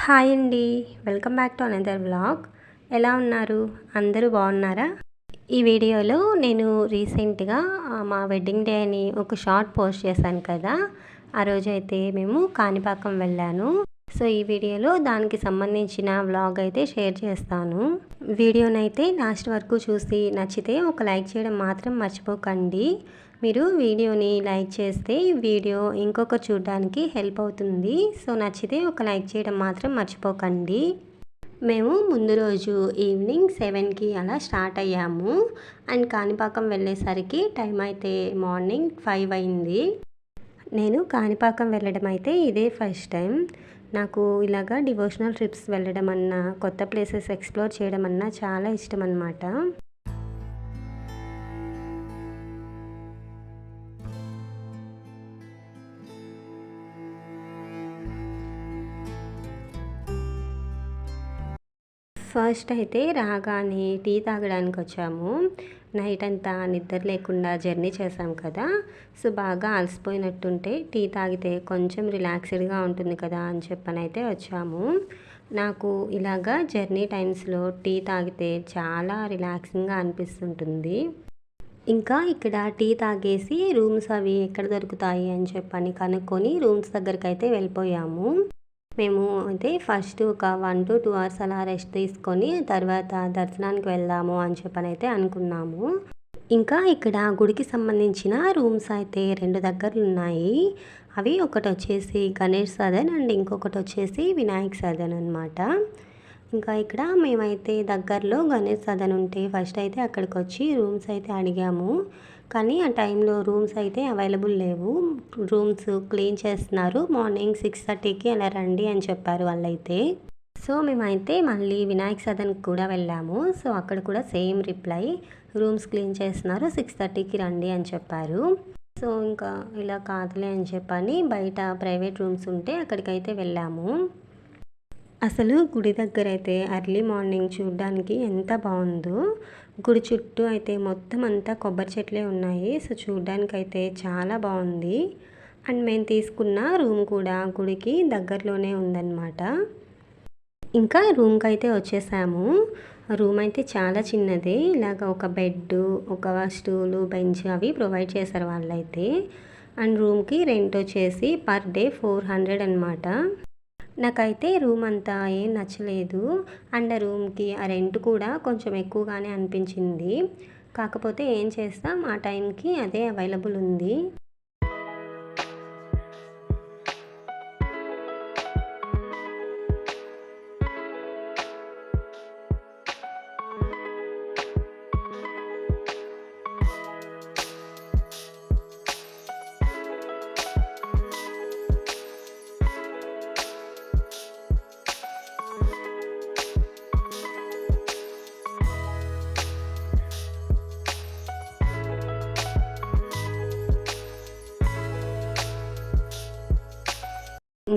Hi అండి. Welcome back to another vlog. ఎలా ఉన్నారు? అందరూ బాగున్నారా? ఈ వీడియోలో నేను రీసెంట్గా మా వెడ్డింగ్ డే అని ఒక షార్ట్ పోస్ట్ చేశాను కదా. ఆ రోజు అయితే మేము కాణిపాకం వెళ్ళాను. సో ఈ వీడియోలో దానికి సంబంధించిన వ్లాగ్ అయితే షేర్ చేస్తాను. వీడియోనైతే లాస్ట్ వరకు చూసి నచ్చితే ఒక లైక్ చేయడం మాత్రం మర్చిపోకండి. మీరు వీడియోని లైక్ చేస్తే వీడియో ఇంకొకరు చూడడానికి హెల్ప్ అవుతుంది. సో నచ్చితే ఒక లైక్ చేయడం మాత్రం మర్చిపోకండి. మేము ముందు రోజు ఈవినింగ్ సెవెన్కి అలా స్టార్ట్ అయ్యాము. అండ్ కాణిపాకం వెళ్ళేసరికి టైం అయితే మార్నింగ్ ఫైవ్ అయింది. నేను కాణిపాకం వెళ్ళడం అయితే ఇదే ఫస్ట్ టైం. నాకు ఇలాగా డివోషనల్ ట్రిప్స్ వెళ్ళడం అన్నా కొత్త ప్లేసెస్ ఎక్స్ప్లోర్ చేయడం అన్నా చాలా ఇష్టం అన్నమాట. ఫస్ట్ అయితే రాగానే టీ తాగడానికి వచ్చాము నైట్ అంతా నిద్ర లేకుండా జర్నీ చేసాం కదా. సో బాగా అలసిపోయినట్టుంటే టీ తాగితే కొంచెం రిలాక్స్డ్గా ఉంటుంది కదా అని చెప్పనైతే వచ్చాము. నాకు ఇలాగా జర్నీ టైమ్స్లో టీ తాగితే చాలా రిలాక్సింగ్గా అనిపిస్తుంటుంది. ఇంకా ఇక్కడ టీ తాగేసి రూమ్స్ అవి ఎక్కడ దొరుకుతాయి అని చెప్పని కనుక్కొని రూమ్స్ దగ్గరికి అయితే వెళ్ళిపోయాము. మేము అయితే ఫస్ట్ ఒక వన్ టు టూ అవర్స్ అలా రెస్ట్ తీసుకొని తర్వాత దర్శనానికి వెళ్దాము అని చెప్పని అయితే అనుకున్నాము. ఇంకా ఇక్కడ గుడికి సంబంధించిన రూమ్స్ అయితే రెండు దగ్గరలు ఉన్నాయి. అవి ఒకటి వచ్చేసి గణేష్ సదన్ అండ్ ఇంకొకటి వచ్చేసి వినాయక్ సదన్ అనమాట ఇంకా ఇక్కడ మేమైతే దగ్గరలో గణేష్ సదన్ ఉంటే ఫస్ట్ అయితే అక్కడికి వచ్చి రూమ్స్ అయితే అడిగాము. కానీ ఆ టైంలో రూమ్స్ అయితే అవైలబుల్ లేవు. రూమ్స్ క్లీన్ చేస్తున్నారు. మార్నింగ్ సిక్స్ థర్టీకి అలా రండి అని చెప్పారు వాళ్ళైతే. సో మేమైతే మళ్ళీ వినాయక సదన్కి కూడా వెళ్ళాము. సో అక్కడ కూడా సేమ్ రిప్లై రూమ్స్ క్లీన్ చేస్తున్నారు సిక్స్ థర్టీకి రండి అని చెప్పారు. సో ఇంకా ఇలా కాదులే అని చెప్పని బయట ప్రైవేట్ రూమ్స్ ఉంటే అక్కడికైతే వెళ్ళాము. అసలు గుడి దగ్గర అయితే ఎర్లీ మార్నింగ్ చూడడానికి ఎంత బాగుందో గుడి చుట్టూ అయితే మొత్తం అంతా కొబ్బరి చెట్లే ఉన్నాయి. సో చూడడానికి అయితే చాలా బాగుంది అండ్ మేము తీసుకున్న రూమ్ కూడా గుడికి దగ్గరలోనే ఉందన్నమాట. ఇంకా రూమ్కి అయితే వచ్చేసాము. రూమ్ అయితే చాలా చిన్నది. ఇలాగ ఒక బెడ్ ఒక స్టూలు బెంచ్ అవి ప్రొవైడ్ చేశారు వాళ్ళైతే. అండ్ రూమ్కి రెంట్ వచ్చేసి పర్ డే ఫోర్ హండ్రెడ్ అనమాట నాకైతే రూమ్ అంతా ఏం నచ్చలేదు. అండ్ రూమ్కి ఆ రెంట్ కూడా కొంచెం ఎక్కువగానే అనిపించింది. కాకపోతే ఏం చేస్తాం? ఆ టైంకి అదే అవైలబుల్ ఉంది.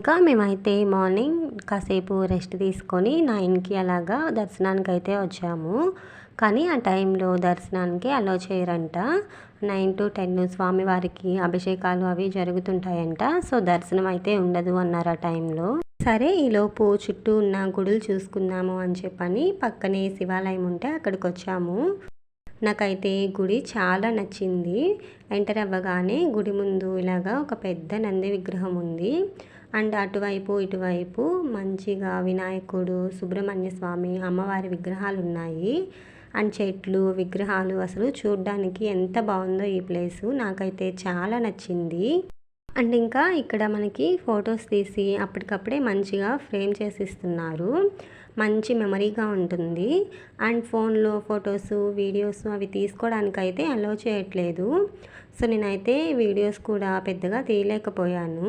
ఇంకా మేమైతే మార్నింగ్ కాసేపు రెస్ట్ తీసుకొని నైన్కి అలాగా దర్శనానికి అయితే వచ్చాము. కానీ ఆ టైంలో దర్శనానికి అలో చేయరంట. నైన్ టు టెన్ స్వామివారికి అభిషేకాలు అవి జరుగుతుంటాయంట. సో దర్శనం అయితే ఉండదు అన్నారు ఆ టైంలో. సరే ఈలోపు చుట్టూ ఉన్న గుడులు చూసుకుందాము అని చెప్పని పక్కనే శివాలయం ఉంటే అక్కడికి వచ్చాము నాకైతే గుడి చాలా నచ్చింది. ఎంటర్ అవ్వగానే గుడి ముందు ఇలాగా ఒక పెద్ద నంది విగ్రహం ఉంది. అండ్ అటువైపు ఇటువైపు మంచిగా వినాయకుడు సుబ్రహ్మణ్య స్వామి అమ్మవారి విగ్రహాలు ఉన్నాయి. అండ్ చెట్లు విగ్రహాలు అసలు చూడ్డానికి ఎంత బాగుందో ఈ ప్లేసు నాకైతే చాలా నచ్చింది. అండ్ ఇంకా ఇక్కడ మనకి ఫొటోస్ తీసి అప్పటికప్పుడే మంచిగా ఫ్రేమ్ చేసి ఇస్తున్నారు మంచి మెమరీగా ఉంటుంది. అండ్ ఫోన్లో ఫొటోస్ వీడియోస్ అవి తీసుకోవడానికి అయితే అలో చేయట్లేదు. సో నేనైతే వీడియోస్ కూడా పెద్దగా తీయలేకపోయాను.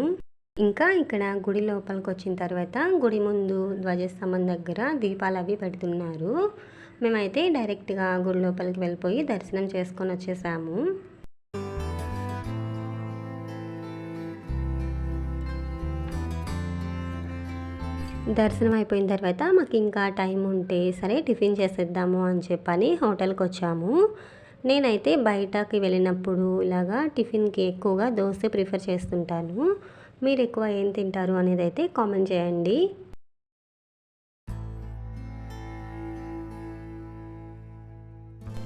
ఇంకా ఇక్కడ గుడి లోపలికి వచ్చిన తర్వాత గుడి ముందు ధ్వజస్తంభం దగ్గర దీపాలు అవి పెడుతున్నారు. మేమైతే డైరెక్ట్గా గుడి లోపలికి వెళ్ళిపోయి దర్శనం చేసుకొని వచ్చేసాము. దర్శనం అయిపోయిన తర్వాత మాకు ఇంకా టైం ఉంటే సరే టిఫిన్ చేసేద్దాము అని చెప్పని హోటల్కి వచ్చాము. నేనైతే బయటకి వెళ్ళినప్పుడు ఇలాగా టిఫిన్కి ఎక్కువగా దోశ ప్రిఫర్ చేస్తుంటాను. మీరు ఎక్కువ ఏం తింటారు అనేది అయితే కామెంట్ చేయండి.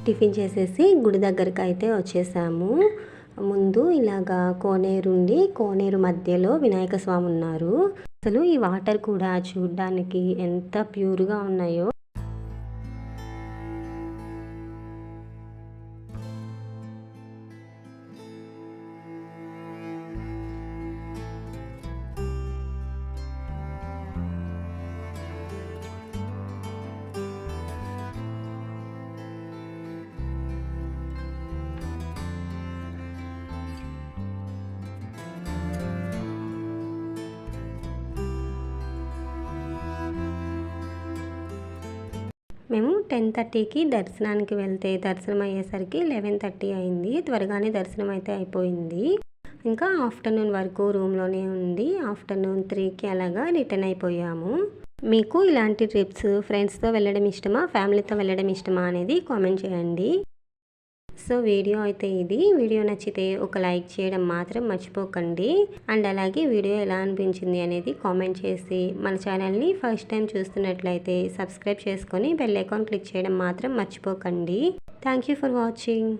టిఫిన్ చేసేసి గుడి దగ్గరకు అయితే వచ్చేసాము. ముందు ఇలాగా కోనేరుండి కోనేరు మధ్యలో వినాయక స్వామి ఉన్నారు. అసలు ఈ వాటర్ కూడా చూడ్డానికి ఎంత ప్యూర్గా ఉన్నాయో మేము టెన్ థర్టీకి దర్శనానికి వెళ్తే దర్శనం అయ్యేసరికి లెవెన్ థర్టీ అయింది. త్వరగానే దర్శనం అయితే అయిపోయింది. ఇంకా ఆఫ్టర్నూన్ వరకు రూమ్లోనే ఉండి ఆఫ్టర్నూన్ త్రీకి అలాగా రిటర్న్ అయిపోయాము. మీకు ఇలాంటి ట్రిప్స్ ఫ్రెండ్స్తో వెళ్ళడం ఇష్టమా? ఫ్యామిలీతో వెళ్ళడం ఇష్టమా అనేది కామెంట్ చేయండి. సో వీడియో అయితే ఇది. వీడియో నచ్చితే ఒక లైక్ చేయడం మాత్రం మర్చిపోకండి. అండ్ అలాగే వీడియో ఎలా అనిపించింది అనేది కామెంట్ చేసి మన ఛానల్ని ఫస్ట్ టైం చూస్తున్నట్లయితే సబ్స్క్రైబ్ చేసుకొని బెల్ ఐకాన్ క్లిక్ చేయడం మాత్రం మర్చిపోకండి. Thank you for watching.